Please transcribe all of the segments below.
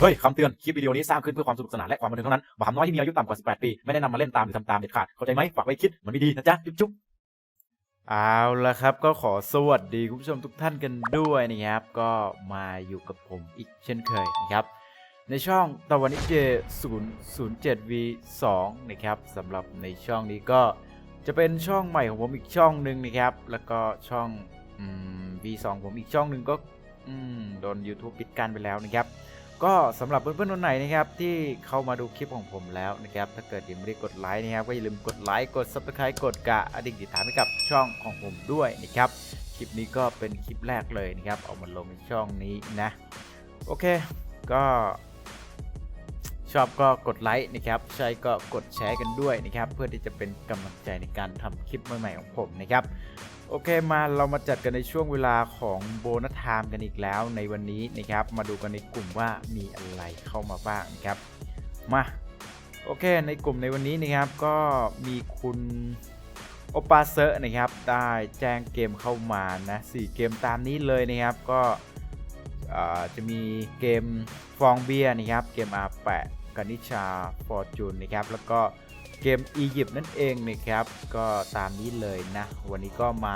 เฮ้ยคำเตือน คลิปวิดีโอนี้สร้างขึ้นเพื่อความสนุกสนานและความบันเทิงเท่านั้นบาปน้อยที่มีอายุต่ำกว่า 18 ปี ไม่แนะนำมาเล่นตามหรือทำตามเด็ดขาด เข้าใจไหมฝากไว้คิด มันไม่ดีนะจ๊ะจุ๊บจุ๊บเอาละครับก็ขอสวัสดีคุณผู้ชมทุกท่านกันด้วยนะครับ ก็มาอยู่กับผมอีกเช่นเคยนะครับ ในช่องตะวันนิเจ007 v 2นะครับสำหรับในช่องนี้ก็จะเป็นช่องใหม่ของผมอีกช่องหนึ่งนะครับ แล้วก็ช่องอ v 2ผมอีกช่องหนึ่งก็โดน YouTube ปิดการไปแล้วนะครับ ก็สำหรับเพื่อนๆคนไหนนะครับที่เข้ามาดูคลิปของผมแล้วนะครับถ้าเกิดยังไม่ได้กดไลค์นะครับก็อย่าลืมกดไลค์กด subscribe กดกระดิ่งติดตามให้กับช่องของผมด้วยนะครับคลิปนี้ก็เป็นคลิปแรกเลยนะครับเอามาลงในช่องนี้นะโอเคก็ชอบก็กดไลค์นะครับใช่ก็กดแชร์กันด้วยนะครับ เพื่อที่จะเป็นกำลังใจในการทำคลิปใหม่ๆของผมนะครับ โอเคมาเรามาจัดกันในช่วงเวลาของโบนัสไทม์กันอีกแล้วในวันนี้นะครับ มาดูกันในกลุ่มว่ามีอะไรเข้ามาบ้างนะครับ มาโอเคในกลุ่มในวันนี้นะครับก็มีคุณโอปาเซอร์นะครับได้แจ้งเกมเข้ามานะสี่เกมตามนี้เลยนะครับก็จะมีเกมฟองเบียร์นะครับเกมอาแปะกานิชาฟอร์จูนนะครับแล้วก็ เกมอียิปต์นั่นเองนะครับ ก็ตามนี้เลยนะ วันนี้ก็มา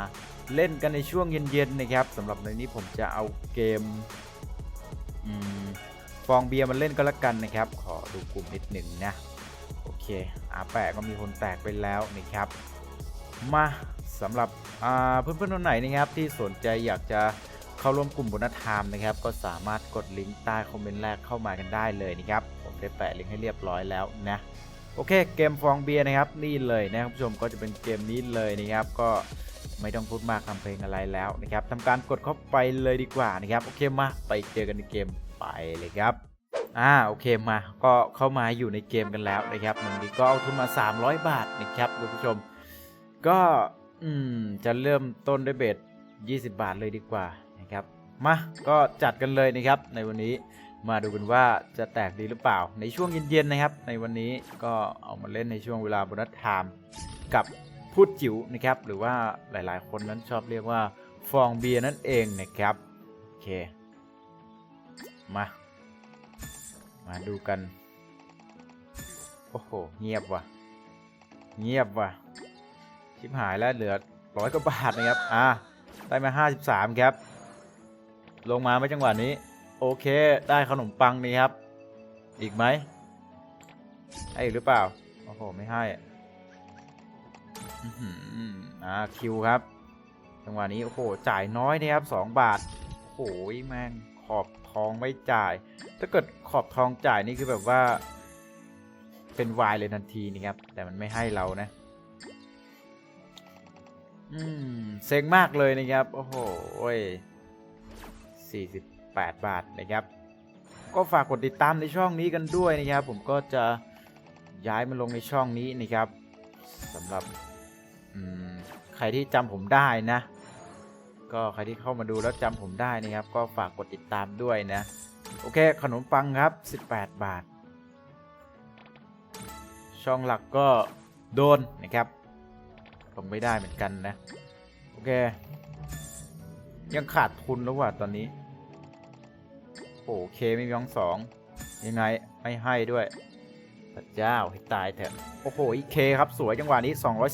เล่นกันในช่วงเย็นๆนะครับสำหรับในนี้ผมจะเอาเกมอฟองเบียร์มันเล่นก็แล้วกันนะครับ ขอดูกลุ่มนิดหนึ่งนะ โอเคอาแปะก็มีคนแตกไปแล้วนะครับ มาสำหรับเพื่อนๆคนไหนนะครับ ที่สนใจอยากจะเข้าร่วมกลุ่มบนไทม์นะครับ ก็สามารถกดลิงก์ใต้คอมเมนต์แรกเข้ามากันได้เลยนะครับ ผมได้แปะลิงก์ให้เรียบร้อยแล้วนะ โอเคเกมฟองเบียร์นะครับนี่เลยนะครับคุณผู้ชมก็จะเป็นเกมนี้เลยนะครับก็ไม่ต้องพูดมากคำเพลงอะไรแล้วนะครับทำการกดเข้าไปเลยดีกว่านะครับโอเคมาไปเจอกันในเกมไปเลยครับอ่าโอเคมาก็เข้ามาอยู่ในเกมกันแล้วนะครับวันนี้ก็เอาทุนมา 300 บาทนะครับคุณผู้ชม ก็อืมจะเริ่มต้นด้วยเบส20 บาทเลยดีกว่านะครับมาก็จัดกันเลยนะครับในวันนี้ มาดูกันว่าจะแตกดีหรือเปล่า ในช่วงเย็นๆนะครับ ในวันนี้ก็เอามาเล่นในช่วงเวลาบนัสไทม์กับพูดจิ๋วนะครับ หรือว่าหลายๆ คนนั้นชอบเรียกว่าฟองเบียร์นั่นเองนะครับโอเค มา มาดูกัน โอ้โห เงียบว่ะ เงียบว่ะ ชิบหายแล้วเหลือร้อยกว่าบาทนะครับ อ่า ได้มา 53 ครับ ลงมาไหมจังหวะนี้ โอเค ได้ขนมปังนี่ครับ อีกไหมให้อีกหรือเปล่า โอ้โห ไม่ให้อ่าคิวครับ จังหวะนี้ โอ้โห จ่ายน้อยนะครับ2บาท โอ้โหแม่งขอบทองไม่จ่าย ถ้าเกิดขอบทองจ่ายนี่คือแบบว่า เป็นวายเลยทันทีนี่ครับ แต่มันไม่ให้เรานะ อืม เซ็งมากเลยนะครับ โอ้โห48บาทนะครับ ก็ฝากกดติดตามในช่องนี้กันด้วยนะครับ ผมก็จะย้ายมาลงในช่องนี้นะครับสำหรับใครที่จำผมได้นะ ก็ใครที่เข้ามาดูแล้วจำผมได้นะครับ ก็ฝากกดติดตามด้วยนะ โอเค ขนมปังครับ 18 บาท ช่องหลักก็โดนนะครับลงไม่ได้เหมือนกันนะ โอเค ยังขาดทุนแล้วว่ะตอนนี้ โอเคไม่มียองสองยังไงไม่ให้ด้วยพระเจ้าให้ตายเถอะโอ้โหอีเคครับสวยจังหวะนี้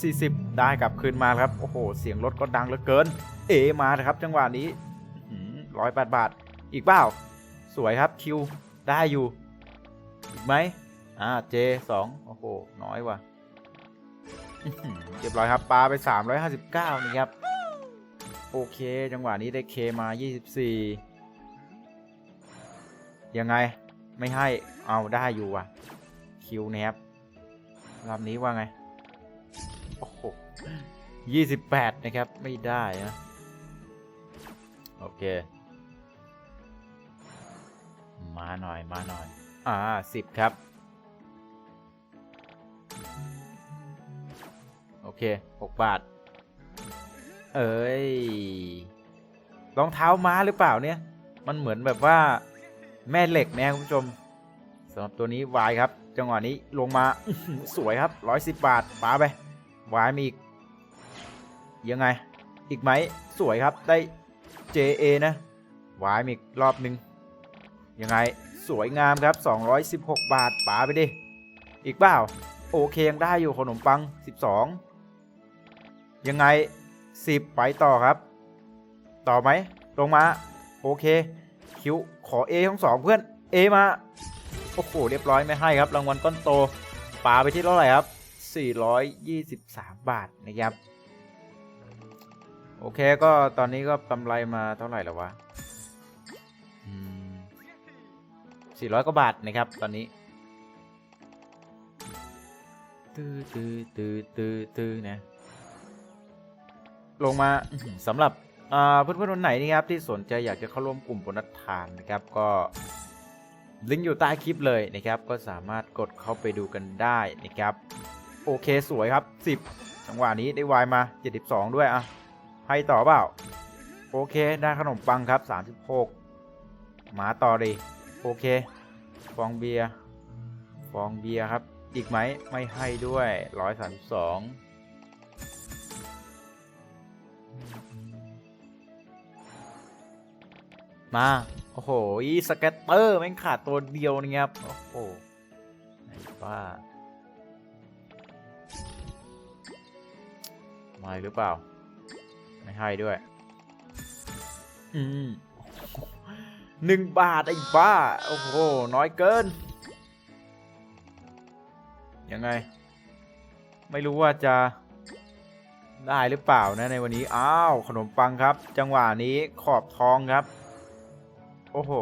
240 ได้กลับคืนมาครับโอ้โหเสียงรถก็ดังเหลือเกิน เอมาครับ จังหวะนี้ร้อยแปดบาท อีกเปล่า สวยครับคิวได้อยู่ อีกไหมอ่าเจสองโอ้โหน้อยว่ะเรียบร้อยครับปลาไป 359 นี่ครับ โอเค จังหวะนี้ได้เคมา 24 ยังไงไม่ให้เอาได้อยู่ว่ะ คิวนะครับรอบนี้ว่าไง โอ้โห28นะครับ ไม่ได้นะ โอเค มาหน่อยมาหน่อย อ่าสิบครับ โอเคหกบาท เอ้ยรองเท้าม้าหรือเปล่าเนี่ย มันเหมือนแบบว่า แม่เหล็กนะคุณผู้ชมสำหรับตัวนี้วายครับ จังหวะนี้ลงมา สวยครับร้อยสิบบาทปาไปวายมีอีกยังไง อีกไหมสวยครับได้ JA นะวายมีอีกรอบหนึ่งยังไงสสวยงามครับ 216 บาทป๋าไปดิ อีกเปล่า โอเคยังได้อยู่ขนมปัง 12 ยังไง 10 ไปต่อครับ ต่อไหมลงมา โอเค คิวขอ A ทั้งสองเพื่อน A มา โอ้โห เรียบร้อยไม่ให้ครับ รางวัลก้อนโตปาไปที่เท่าไหร่ครับ 423 บาทนะครับ โอเคก็ตอนนี้ก็กำไรมาเท่าไหร่แล้ววะ400กว่าบาทนะครับ ตอนนี้ตื้อตื้อตื้อตื้อตื้อนะ ลงมาสำหรับ เพื่อนๆคนไหนนะครับที่สนใจอยากจะเข้าร่วมกลุ่มบนัดทานนะครับก็ลิงก์อยู่ใต้คลิปเลยนะครับ ก็สามารถกดเข้าไปดูกันได้นะครับ โอเคสวยครับ 10 จังหวะนี้ได้วายมา 72 ด้วยอะให้ต่อเปล่า โอเคได้ขนมปังครับ 36มาต่อดิโอเค ฟองเบียร์ฟองเบียร์ครับ อีกไหมไม่ให้ด้วย 132 มา โอ้โหสเก็ตเตอร์แม่งขาดตัวเดียวนะครับ โอ้โหไอ้บ้าม่หรือเปล่า ไม่ให้ด้วย อืมหนึ่งบาทไอ้บ้า โอ้โห น้อยเกิน ยังไง ไม่รู้ว่าจะได้หรือเปล่านะในวันนี้ อ้าว ขนมปังครับ จังหวะนี้ขอบทองครับ โอ้โห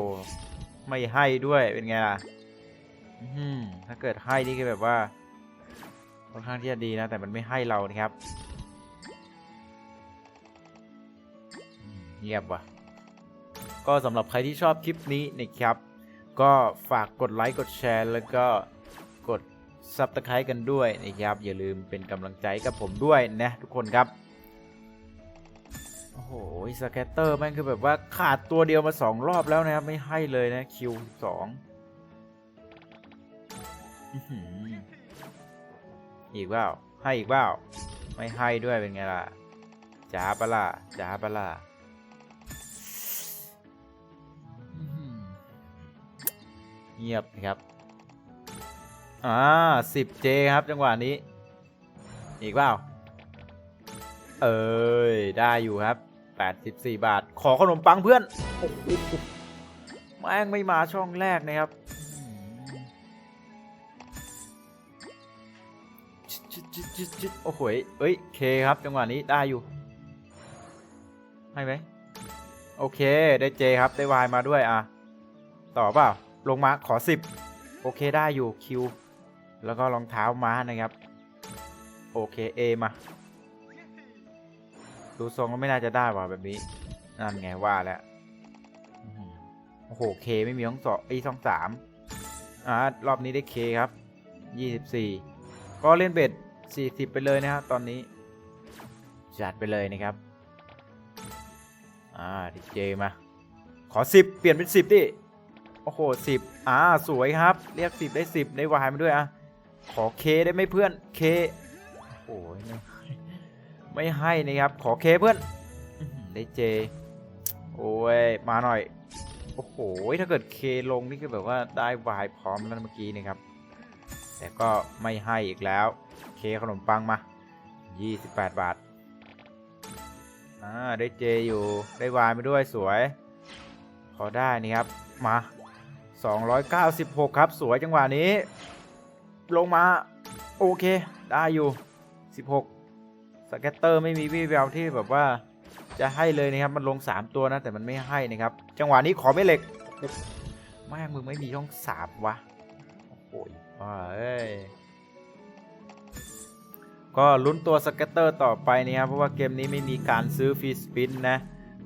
ไม่ให้ด้วยเป็นไงล่ะถ้าเกิดให้นี่คือแบบว่าค่อนข้างที่จะดีนะ แต่มันไม่ให้เรานะครับเงียบว่ะ ก็สำหรับใครที่ชอบคลิปนี้นะครับ ก็ฝากกดไลค์กดแชร์ แล้วก็กดซับตะไคร้กันด้วยนะครับ อย่าลืมเป็นกำลังใจกับผมด้วยนะทุกคนครับ โอ้โหสแกตเตอร์แม่งคือแบบว่าขาดตัวเดียวมาสองรอบแล้วนะครับ ไม่ให้เลยนะคิวสองอีกเปล่าให้อีกเปล่าไม่ให้ด้วยเป็นไงล่ะจ้าปะล่ะจ้าปะล่ะเงียบนะครับ อ่า 10J ครับจังหวะนี้ อีกเปล่า เอ้ย ได้อยู่ครับ 84 บาท ขอขนมปังเพื่อนโอ้โหแม่งไม่มาช่องแรกนะครับโอ้โหเอ้ยเคครับ จังหวะนี้ได้อยู่ ให้ไหม โอเค ได้เจครับ ได้วายมาด้วยอะ ต่อเปล่า ลงมาขอ10โอเคได้อยู่คิว แล้วก็รองเท้าม้านะครับ โอเค A มา ดูทรงก็ไม่น่าจะได้ว่ะแบบนี้ นั่นไงว่าแล้วโอ้โหเคไม่มีช่องสองไอ้ช่องสามอ่ารอบนี้ได้เคครับยี่สิบสี่ก็เล่นเบ็ดสี่สิบไปเลยนะครับตอนนี้ จัดไปเลยนะครับ อ่าดีเจมาขอสิบเปลี่ยนเป็นสิบดิโอ้โหสิบอ่าสวยครับ เรียกสิบได้สิบได้วายมาด้วยอะขอเคได้ไหมเพื่อนเคโอ้ย ไม่ให้นะครับ ขอเคเพื่อนได้เจ โอ้ย มาหน่อย โอ้โห ถ้าเกิดเคลงนี่คือแบบว่าได้วายพร้อมแล้วเมื่อกี้นะครับ แต่ก็ไม่ให้อีกแล้ว เคขนมปังมา 28 บาท อ่า ได้เจอยู่ ได้วายมาด้วยสวย พอได้นี่ครับ มา 296 ครับ สวยจังหวะนี้ ลงมา โอเค ได้อยู่ 16 สเกตเตอร์ไม่มีวี่แววที่แบบว่าจะให้เลยนะครับ มันลง 3 ตัวนะแต่มันไม่ให้นะครับ จังหวะนี้ขอไม่เหล็กแม่มึงไม่มีช่องสามวะ โอ้โหว้าเอ้ย ก็ลุ้นตัวสเก็ตเตอร์ต่อไปนะครับ เพราะว่าเกมนี้ไม่มีการซื้อฟรีสปินนะ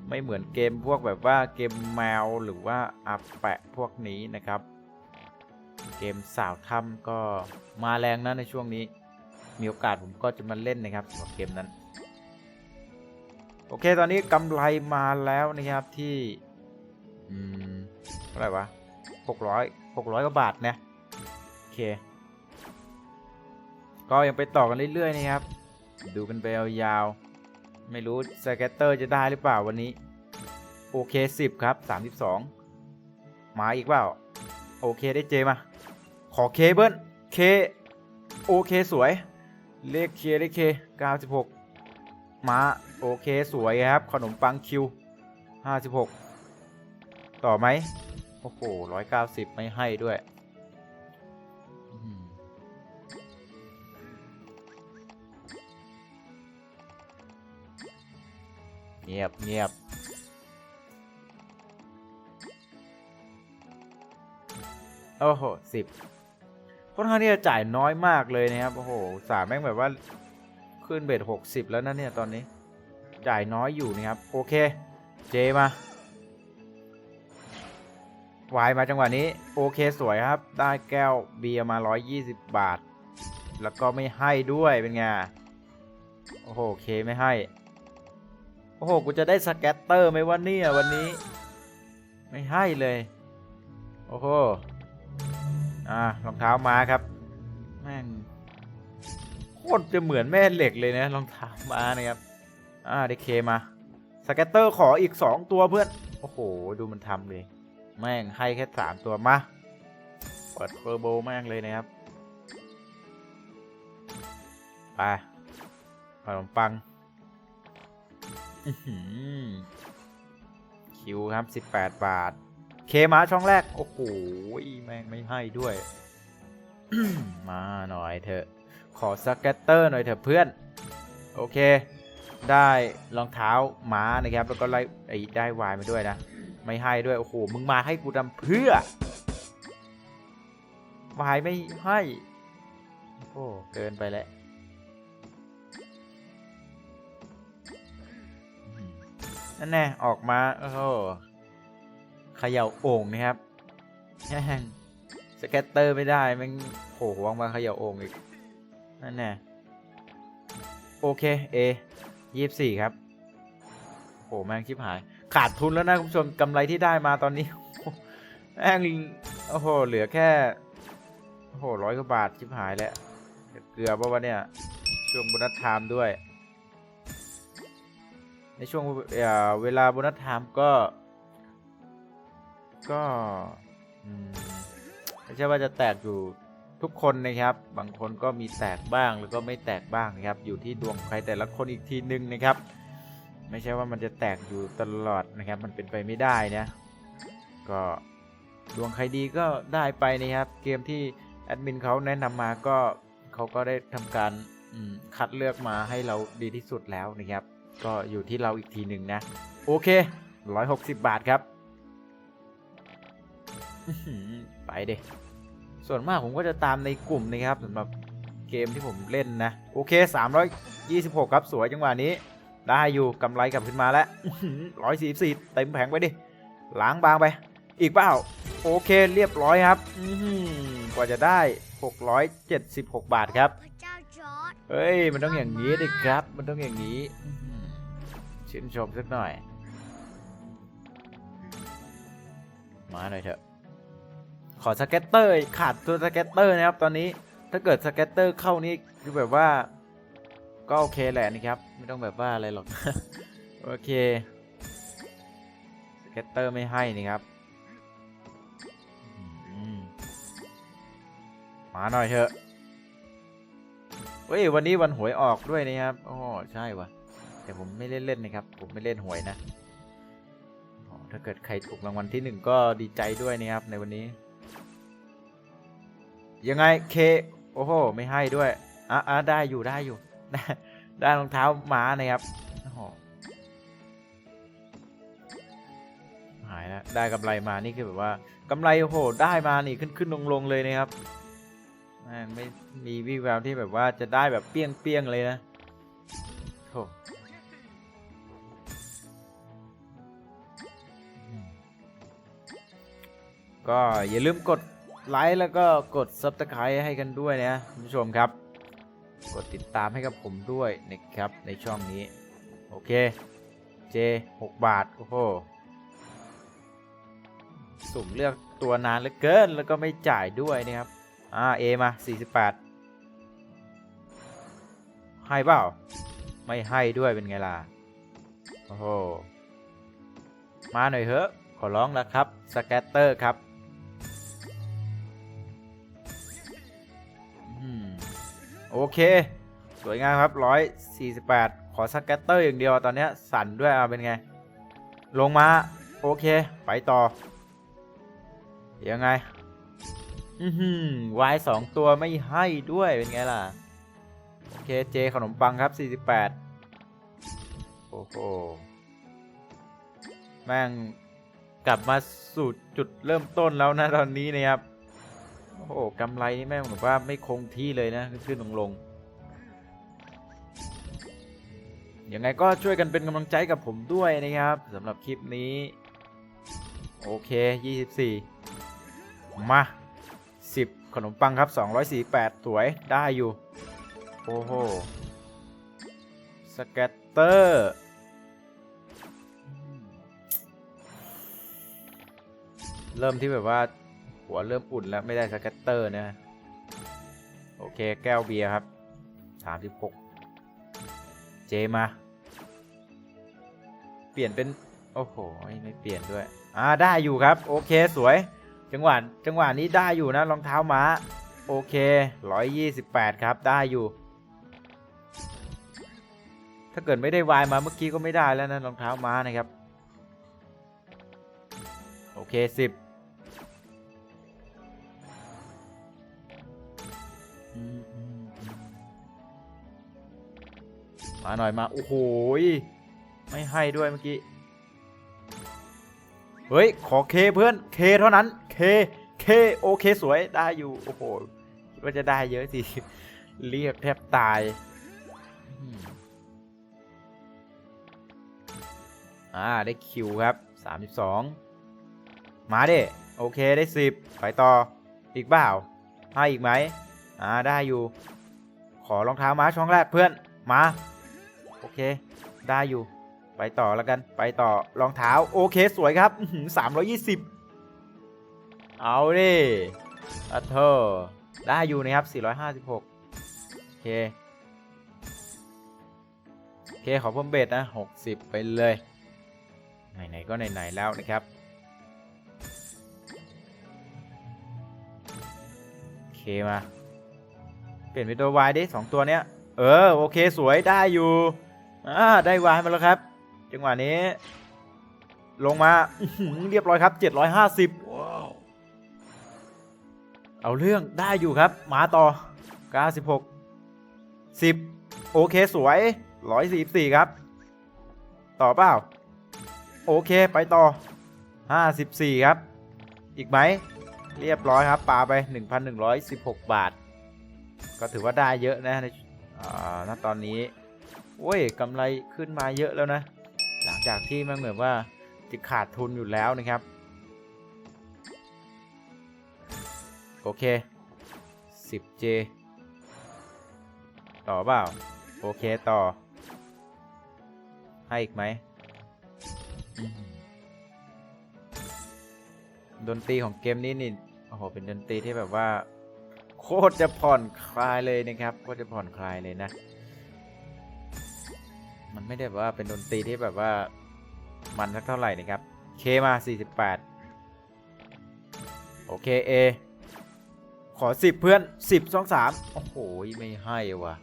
ไม่เหมือนเกมพวกแบบว่าเกมแมวหรือว่าอัปแปะพวกนี้นะครับ เกมสาวถ้ำก็มาแรงนะในช่วงนี้ มีโอกาสผมก็จะมาเล่นนะครับสำหรับเกมนั้น โอเคตอนนี้กำไรมาแล้วนะครับที่อืมเท่าไหร่วะหกร้อยหกร้อยกว่าบาทนะโอเค ก็ยังไปต่อกันเรื่อยๆนะครับ ดูกันไปยาวๆไม่รู้สเกตเตอร์จะได้หรือเปล่าวันนี้ โอเค10ครับ32มาอีกเปล่า โอเคได้เจมา ขอเคเบิลเค โอเคสวย เลขเคเลขเค96มาโอเคสวยครับ ขนมปังคิว56ต่อไหมโอ้โห190ไม่ให้ด้วยเงียบเงียบโอ้โหสิบ ค่อนข้างที่จะจ่ายน้อยมากเลยนะครับโอ้โหสามแม่งแบบว่าขึ้นเบ็ดหกสิบแล้วนะเนี่ยตอนนี้ จ่ายน้อยอยู่นะครับ โอเค เจมาวายมาจังหวะนี้ โอเคสวยครับ ได้แก้วเบียร์มา 120 บาท แล้วก็ไม่ให้ด้วยเป็นไงโอ้โหเคไม่ให้ โอ้โห กูจะได้สแกตเตอร์ไหมวันนี้วันนี้ ไม่ให้เลย โอ้โห อ่ารองเท้าม้าครับ แม่งโคตรจะเหมือนแม่เหล็กเลยนะรองเท้าม้านะครับ อ่าได้เคมาสแกตเตอร์ขออีก 2 ตัวเพื่อน โอ้โห ดูมันทำเลย แม่งให้แค่ 3 ตัวมาเปิดเฟอร์โบแม่งเลยนะครับ ไปขนมปังคิวครับ 18 บาท เคมาช่องแรก โอ้โหแม่งไม่ให้ด้วย มาหน่อยเถอะ ขอสแกตเตอร์หน่อยเถอะเพื่อน โอเค ได้รองเท้าม้านะครับ แล้วก็ไล่ไอ้ได้วายมาด้วยนะ ไม่ให้ด้วย โอ้โห มึงมาให้กูทำเพื่อวายไม่ให้ โอ้ เกินไปแล้วนั่นแน่ออกมา โอ้ ขย่าโอ่งนะครับแม่งสแกตเตอร์ไม่ได้แมันโผล่หัวออกมาเขย่าโอ่งอีกนั่นแน่โอเคเอยี่สี่ครับโหแม่งชิบหาย ขาดทุนแล้วนะคุณผู้ชมกำไรที่ได้มาตอนนี้แม่งโอ้โหเหลือแค่โอ้โหร้อยกว่าบาทชิบหายแล้วเกลือป่าวะเนี่ยช่วงโบนัสไทม์ด้วย ในช่วงเอ่อเวลาโบนัสไทม์ก็ ก็ไม่ใช่ว่าจะแตกอยู่ทุกคนนะครับ บางคนก็มีแตกบ้างแล้วก็ไม่แตกบ้างนะครับ อยู่ที่ดวงใครแต่ละคนอีกทีนึงนะครับ ไม่ใช่ว่ามันจะแตกอยู่ตลอดนะครับ มันเป็นไปไม่ได้นะก็ดวงใครดีก็ได้ไปนะครับ เกมที่แอดมินเขาแนะนำมาก็เขาก็ได้ทำการคัดเลือกมาให้เราดีที่สุดแล้วนะครับ ก็อยู่ที่เราอีกทีหนึ่งนะ โอเค 160 บาทครับ ไปเดส่วนมากผมก็จะตามในกลุ่มนะครับสำหรับเกมที่ผมเล่นนะ โอเค 326 ครับสวยจังหวะนี้ ได้อยู่กำไรกลับขึ้นมาแล้วร้อยสี่สี่เต็มแผงไปดิล้างบางไป อีกเปล่า โอเคเรียบร้อยครับกว่าจะได้ 676 บาทครับเจ้าจอร์ดเฮ้ย มันต้องอย่างนี้ดิครับ มันต้องอย่างนี้ชื่นชมสักหน่อย มาหน่อยเถอะ ขอสเก็ตเตอร์ขาดตัวสเก็ตเตอร์นะครับ ตอนนี้ถ้าเกิดสเก็ตเตอร์เข้านี่คือแบบว่า ก็โอเคแหละนะครับ ไม่ต้องแบบว่าอะไรหรอก โอเคสเก็ตเตอร์ไม่ให้นี่ครับมาหน่อยเถอะเฮ้ยวันนี้วันหวยออกด้วยนะครับอ๋อใช่วะแต่ผมไม่เล่นเล่นนะครับ ผมไม่เล่นหวยนะถ้าเกิดใครถูกรางวัลที่หนึ่งก็ดีใจด้วยนะครับในวันนี้ ยังไงเคโอ้โหไม่ให้ด้วยอะอะได้อยู่ได้อยู่ได้ไดรองเท้าม้านะครับหายแล้วได้กำไรมานี่คือแบบว่ากำไรโอ้โหได้มานี่ขึ้นขึ้นลงลงเลยนะครับไม่มีวี่แววที่แบบว่าจะได้แบบเปี้ยงเปี้ยงๆเลยนะโธ่อืมก็อย่าลืมกด ไลค์แล้วก็กด Subscribe ให้กันด้วยนะคุณผู้ชมครับ กดติดตามให้กับผมด้วยนะครับในช่องนี้ โอเค เจ 6 บาท โอ้โหสุ่มเลือกตัวนานเหลือเกิน แล้วก็ไม่จ่ายด้วยนะครับ อ่า เอมา 48 ให้เปล่า ไม่ให้ด้วยเป็นไงล่ะ โอ้โห มาหน่อยเถอะ ขอร้องแล้วครับ สแกตเตอร์ครับ โอเค สวยงามครับร้อยสี่สิบแปดขอสแกตเตอร์อย่างเดียวตอนนี้สั่นด้วยเอาเป็นไง ลงมา โอเค ไปต่อ ยังไง อือหือวายสองตัวไม่ให้ด้วยเป็นไงล่ะ โอเคเจขนมปังครับ48โอ้โห แม่งกลับมาสู่จุดเริ่มต้นแล้วนะตอนนี้นะครับ โอ้โหกำไรนี่แม่งแบบว่าไม่คงที่เลยนะขึ้นๆลงยังไงก็ช่วยกันเป็นกำลังใจกับผมด้วยนะครับสำหรับคลิปนี้ โอเค 24 มา 10 ขนมปังครับ 248สวยได้อยู่ โอ้โหสแกตเตอร์เริ่มที่แบบว่า หัวเริ่มอุ่นแล้วไม่ได้สแกตเตอร์นะโอเคแก้วเบียร์ครับ36เจมา เปลี่ยนเป็น โอ้โหไม่เปลี่ยนด้วยอ่าได้อยู่ครับ โอเคสวย จังหวะจังหวะนี้ได้อยู่นะรองเท้าม้า โอเค128ครับได้อยู่ ถ้าเกิดไม่ได้วายมาเมื่อกี้ก็ไม่ได้แล้วนะรองเท้าม้านะครับ โอเค10อื มาหน่อยมา โอ้โหไม่ให้ด้วยเมื่อกี้ เฮ้ย ขอเคเพื่อน เคเท่านั้น เค เค โอเคสวย ได้อยู่ โอ้โหคิดว่าจะได้เยอะสิ เรียกแทบตาย อ่า ได้คิวครับ 32 มาเด้โอเคได้ 10 ไปต่อ อีกเปล่าให้อีกไหม อ่า ได้อยู่ ขอรองเท้าม้าช่องแรกเพื่อน มา เค ได้อยู่ ไปต่อแล้วกัน ไปต่อรองเท้า โอเคสวยครับสามร้อยยี่สิบเอาดิอัทเธอร์ได้อยู่นะครับสี่ร้อยห้าสิบหกโอเค โอเค ขอเพิ่มเบสนะหกสิบไปเลย ไหน ๆ ก็ไหน ๆ แล้วนะครับ โอเค มา เปลี่ยนเป็นตัววายดิสองตัวเนี้ย เออ โอเค สวยได้อยู่ อ่าได้วายมาแล้วครับ จังหวะนี้ ลงมาอื้อหือเรียบร้อยครับ 750ว้าวเอาเรื่องได้อยู่ครับ มาต่อ 96 10 โอเคสวย 144 ครับ ต่อเปล่า โอเคไปต่อ 54 ครับ อีกไหม เรียบร้อยครับปาไป 1,116 บาท ก็ถือว่าได้เยอะนะในอ่าณตอนนี้ โอ้ยกำไรขึ้นมาเยอะแล้วนะ หลังจากที่มันเหมือนว่าจะขาดทุนอยู่แล้วนะครับ โอเค 10J ต่อเปล่า โอเคต่อ ให้อีกไหมอืมดนตรีของเกมนี้นี่ โอ้โห เป็นดนตรีที่แบบว่า โคตรจะผ่อนคลายเลยนะครับ โคตรจะผ่อนคลายเลยนะ มันไม่ได้แบบว่าเป็นดนตรีที่แบบว่ามันสักเท่าไหร่นะครับเคมา 48 โอเค A ขอ 10 เพื่อน 10 2 3 โอ้โห ไม่ให้ว่ะ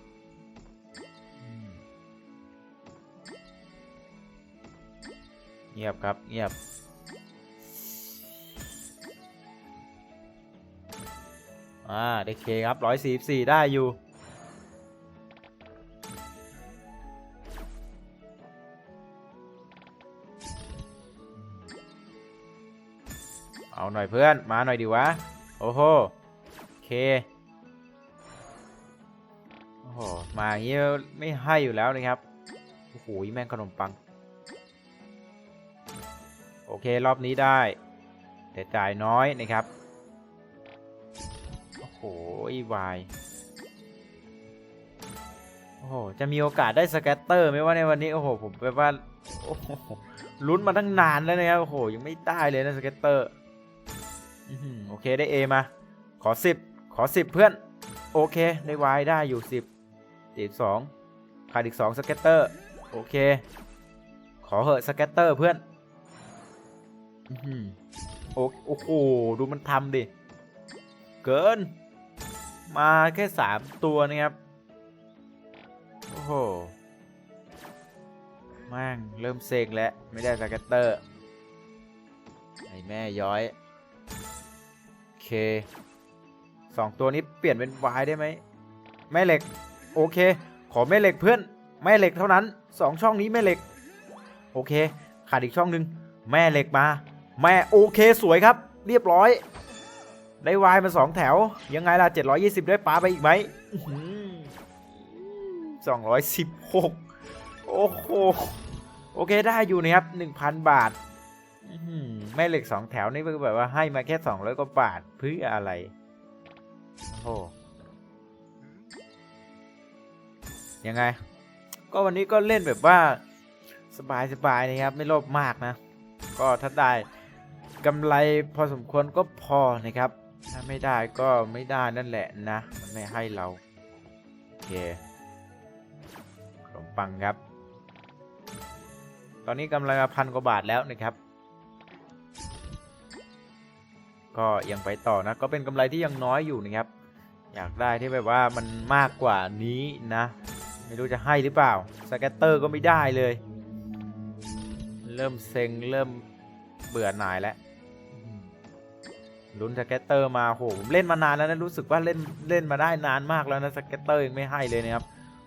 เงียบครับ เงียบ อ่า ได้เคครับ 144 ได้อยู่ เอาหน่อยเพื่อน มาหน่อยดีวะ โอ้โหโอเค โอ้โห มาอย่างนี้ไม่ให้อยู่แล้วนะครับ โอ้โหแม่งขนมปัง โอเครอบนี้ได้ แต่จ่ายน้อยนะครับ โอ้โหวายโอ้โห จะมีโอกาสได้สแกตเตอร์ไหมว่าในวันนี้ โอ้โห ผมแบบว่า โอ้โหลุ้นมาตั้งนานแล้วนะครับ โอ้โห ยังไม่ได้เลยนะสเก็ตเตอร์ โอเคได้ A มา ขอ 10 ขอ 10 เพื่อน โอเคได้ Y ได้อยู่ 10 12ขาดอีก2สเก็ตเตอร์ โอเค ขอเหอะสเก็ตเตอร์เพื่อนโอ้โอ้โหดูมันทำดิ เกิน มาแค่ 3 ตัวนะครับ โอ้โหมั่งเริ่มเซ็งแล้ว ไม่ได้สเก็ตเตอร์ ไอแม่ย้อย เคสองตัวนี้เปลี่ยนเป็นวายได้ไหมแม่เหล็ก โอเค ขอแม่เหล็กเพื่อนแม่เหล็กเท่านั้นสองช่องนี้แม่เหล็ก โอเค ขาดอีกช่องหนึ่งแม่เหล็กมา แม่โอเคสวยครับ เรียบร้อย ได้วายมาสองแถว ยังไงล่ะ 720 ได้ปลาไปอีกไหมสองร้อยสิบหกโอ้โหโอเคได้อยู่นะครับ 1,000 บาท แม่เหล็กสองแถวนี่คือแบบว่าให้มาแค่200กว่าบาทเพื่ออะไร โอ้ยังไง ก็วันนี้ก็เล่นแบบว่าสบายๆนะครับ ไม่โลภมากนะ ก็ถ้าได้กำไรพอสมควรก็พอนะครับ ถ้าไม่ได้ก็ไม่ได้นั่นแหละนะ มันไม่ให้เรา โอเคขนมปังครับ ตอนนี้กำไรมาพันกว่าบาทแล้วนะครับ ก็ยังไปต่อนะ ก็เป็นกำไรที่ยังน้อยอยู่นะครับ อยากได้ที่แบบว่ามันมากกว่านี้นะ ไม่รู้จะให้หรือเปล่าสแกตเตอร์ก็ไม่ได้เลย เริ่มเซ็งเริ่มเบื่อหน่ายแล้วลุ้นสเก็ตเตอร์มาโหผมเล่นมานานแล้วนะรู้สึกว่าเล่นเล่นมาได้นานมากแล้วนะสเก็ตเตอร์ยังไม่ให้เลยนะครับ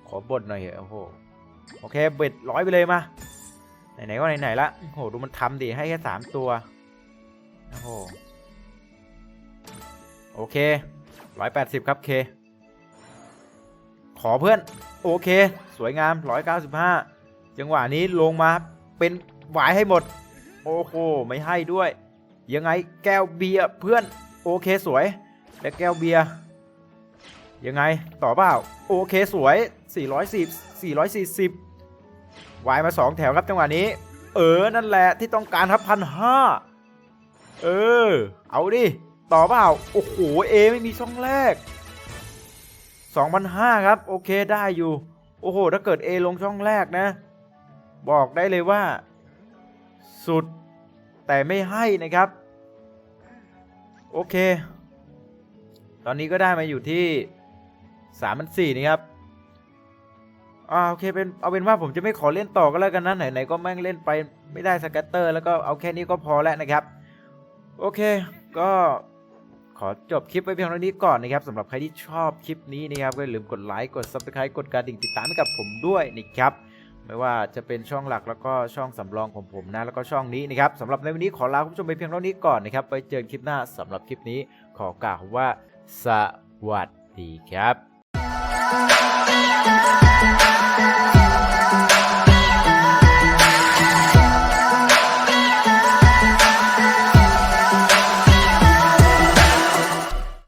ขอบทหน่อยเถอะโอ้โหโอเคเบ็ดร้อยไปเลยมาไหนๆก็ไหนๆละโหดูมันทำดิให้แค่สามตัวโอ้โห โอเคร้อยแปดสิบครับเค ขอเพื่อน โอเค สวยงามร้อยเก้าสิบห้าจังหวะนี้ลงมาเป็นหวายให้หมด โอ้โหไม่ให้ด้วย ยังไงแก้วเบียร์เพื่อน โอเคสวย และแก้วเบียร์ยังไงต่อเปล่า โอเคสวย 410 440วายมา 2 แถวครับจังหวะนี้ เออ นั่นแหละที่ต้องการครับพันห้าเออ เอาดิ ต่อเปล่า โอ้โหเอไม่มีช่องแรก2,500ครับ โอเคได้อยู่ โอ้โห ถ้าเกิด A ลงช่องแรกนะ บอกได้เลยว่า สุดแต่ไม่ให้นะครับ โอเค ตอนนี้ก็ได้มาอยู่ที่3ามพันสี่นะครับอ่าโอเคเป็นเอาเป็นว่าผมจะไม่ขอเล่นต่อก็แล้วกันนะไหนๆก็แม่งเล่นไปไม่ได้สแกตเตอร์ แล้วก็เอาแค่นี้ก็พอแล้วนะครับ โอเค ก็ ขอจบคลิปไว้เพียงเท่านี้ก่อนนะครับสำหรับใครที่ชอบคลิปนี้นะครับก็อย่าลืมกดไลค์กด subscribe กดกระดิ่งติดตามให้กับผมด้วยนะครับไม่ว่าจะเป็นช่องหลักแล้วก็ช่องสำรองของผมนะแล้วก็ช่องนี้นะครับสำหรับในวันนี้ขอลาคุณผู้ชมไปเพียงเท่านี้ก่อนนะครับไปเจอกันคลิปหน้าสำหรับคลิปนี้ขอกล่าวว่า สวัสดีครับ